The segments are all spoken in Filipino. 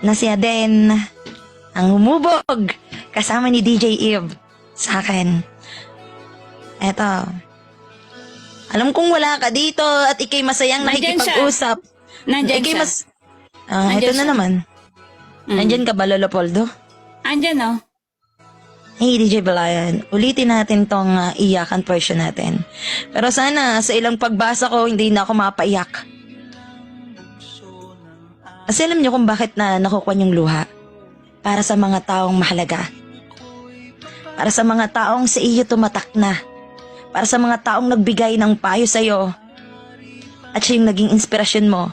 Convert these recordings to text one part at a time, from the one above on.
na si Aden ang humubog kasama ni DJ Eve sa akin. Eto. Alam kong wala ka dito at ikay masayang Nandyan siya. nakikipag-usap. Nandyan Ikay siya. mas... Ah, Nandyan ito na siya. naman. Mm. Nandyan ka ba, Lolo Poldo? Andyan, oh. Hey, DJ Balayan, ulitin natin tong ah, iyakan portion natin. Pero sana sa ilang pagbasa ko, hindi na ako mapaiyak. Kasi alam niyo kung bakit na nakukuha yung luha? Para sa mga taong mahalaga. Para sa mga taong sa iyo tumatak na. Para sa mga taong nagbigay ng payo sa'yo. At siya yung naging inspirasyon mo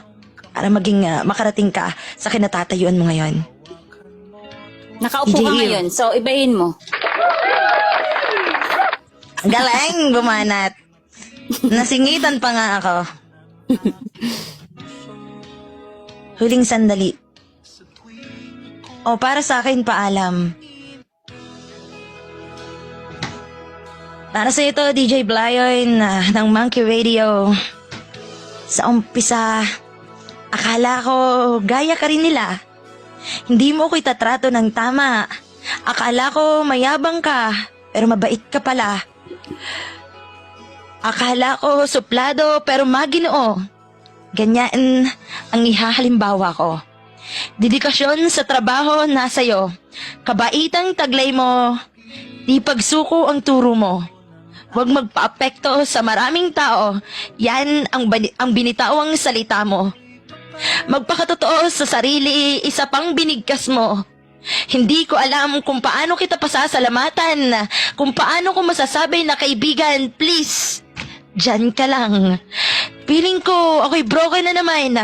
para maging ah, makarating ka sa kinatatayuan mo ngayon. Nakaupo ka ngayon, so ibahin mo. Galing, bumanat. Nasingitan pa nga ako. Huling sandali. O para sa akin, paalam. Para sa ito, DJ Blyon ah, ng Monkey Radio. Sa umpisa, akala ko gaya ka rin nila. Hindi mo ko itatrato ng tama. Akala ko mayabang ka, pero mabait ka pala. Akala ko suplado pero maginoo. Ganyan ang ihahalimbawa ko. Dedikasyon sa trabaho nasa iyo. Kabaitang taglay mo. Di pagsuko ang turo mo. Huwag magpaapekto sa maraming tao. Yan ang, ang binitawang salita mo. Magpakatotoo sa sarili, isa pang binigkas mo. Hindi ko alam kung paano kita pasasalamatan, kung paano ko masasabi na kaibigan, please, dyan ka lang. Feeling ko ako'y broken na naman.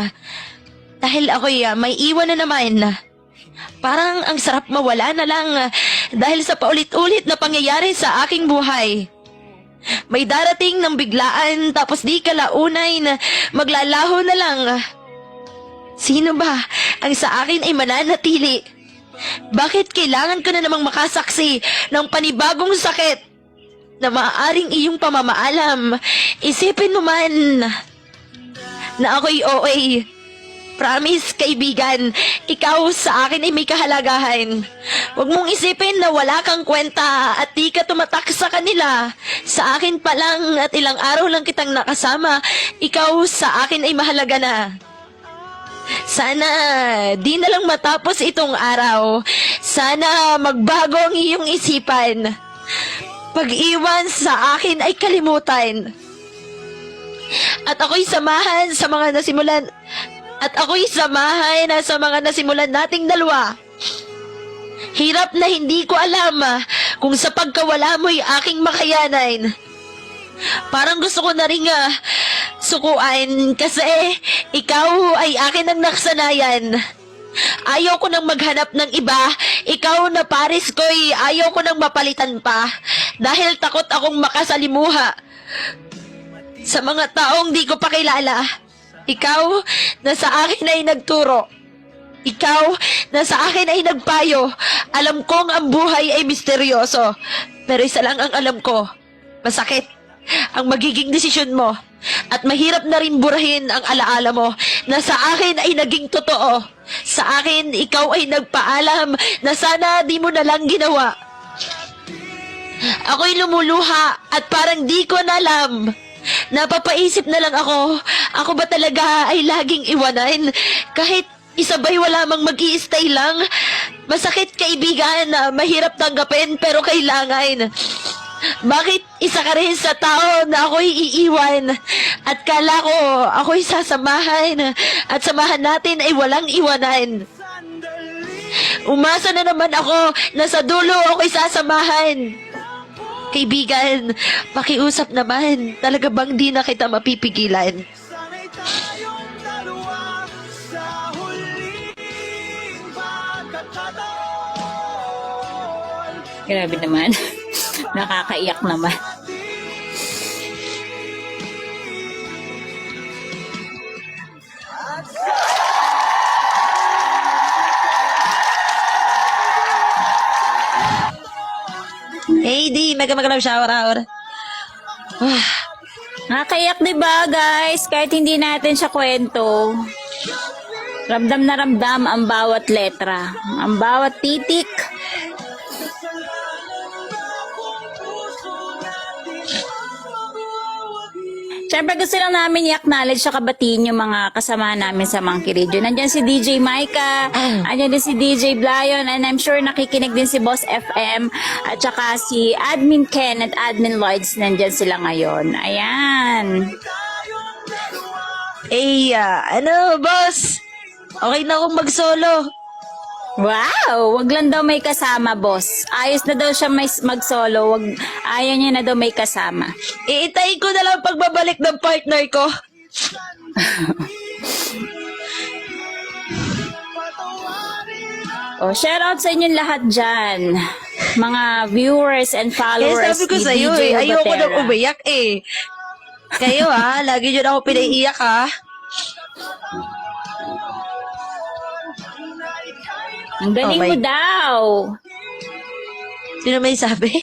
Dahil ako'y ah, may iwan na naman. Parang ang sarap mawala na lang ah, dahil sa paulit-ulit na pangyayari sa aking buhay. May darating ng biglaan tapos di ka launay na maglalaho na lang. Sino ba ang sa akin ay mananatili? Bakit kailangan ko na namang makasaksi ng panibagong sakit na maaaring iyong pamamaalam? Isipin mo man na ako'y OA. Promise, kaibigan, ikaw sa akin ay may kahalagahan. Huwag mong isipin na wala kang kwenta at di ka tumatak sa kanila. Sa akin pa lang at ilang araw lang kitang nakasama, ikaw sa akin ay mahalaga na. Sana di na lang matapos itong araw. Sana magbago ang iyong isipan. Pag-iwan sa akin ay kalimutan. At ako'y samahan sa mga nasimulan at ako'y samahan na sa mga nasimulan nating dalawa. Hirap na hindi ko alam ah, kung sa pagkawala mo'y aking makayanan. Parang gusto ko na rin ah, sukuan kasi ikaw ay akin ang naksanayan. Ayaw ko nang maghanap ng iba. Ikaw na pares ko'y ayaw ko nang mapalitan pa. Dahil takot akong makasalimuha. Sa mga taong di ko pa kilala. Ikaw na sa akin ay nagturo. Ikaw na sa akin ay nagpayo. Alam kong ang buhay ay misteryoso. Pero isa lang ang alam ko. Masakit ang magiging desisyon mo. At mahirap na rin burahin ang alaala mo na sa akin ay naging totoo. Sa akin, ikaw ay nagpaalam na sana di mo na lang ginawa. Ako'y lumuluha at parang di ko na alam. Napapaisip na lang ako, ako ba talaga ay laging iwanan? Kahit isabay wala mang mag stay lang. Masakit kaibigan na mahirap tanggapin pero kailangan. Bakit isa ka rin sa tao na ako'y iiwan? At kala ko ako'y sasamahan at samahan natin ay walang iwanan. Umasa na naman ako na sa dulo ako'y sasamahan. Kaibigan, pakiusap naman. Talaga bang di na kita mapipigilan? Grabe naman. Nakakaiyak naman. Mega love shower hour. Ah, Nakakaiyak, di ba, guys? Kahit hindi natin siya kwento. Ramdam na ramdam ang bawat letra. Ang bawat titik. Siyempre gusto lang namin i-acknowledge sa kabatiin yung mga kasama namin sa Monkey Radio. Nandyan si DJ Micah, andyan din si DJ Blyon, and I'm sure nakikinig din si Boss FM, at saka si Admin Ken at Admin Lloyds, nandyan sila ngayon. Ayan. Eh, ah, ano, boss? Okay na akong mag-solo. Wow! Wag lang daw may kasama, boss. Ayos na daw siya may mag-solo. Wag, ayaw niya na daw may kasama. Iitayin ko na lang pagbabalik ng partner ko. Oh, shout out sa inyong lahat dyan. Mga viewers and followers sabi ko sa'yo DJ eh, ayoko nang umiyak eh. Kayo ha, lagi nyo na ako pinaiiyak ha. Ang galing Oh my- mo daw. Sino may sabi?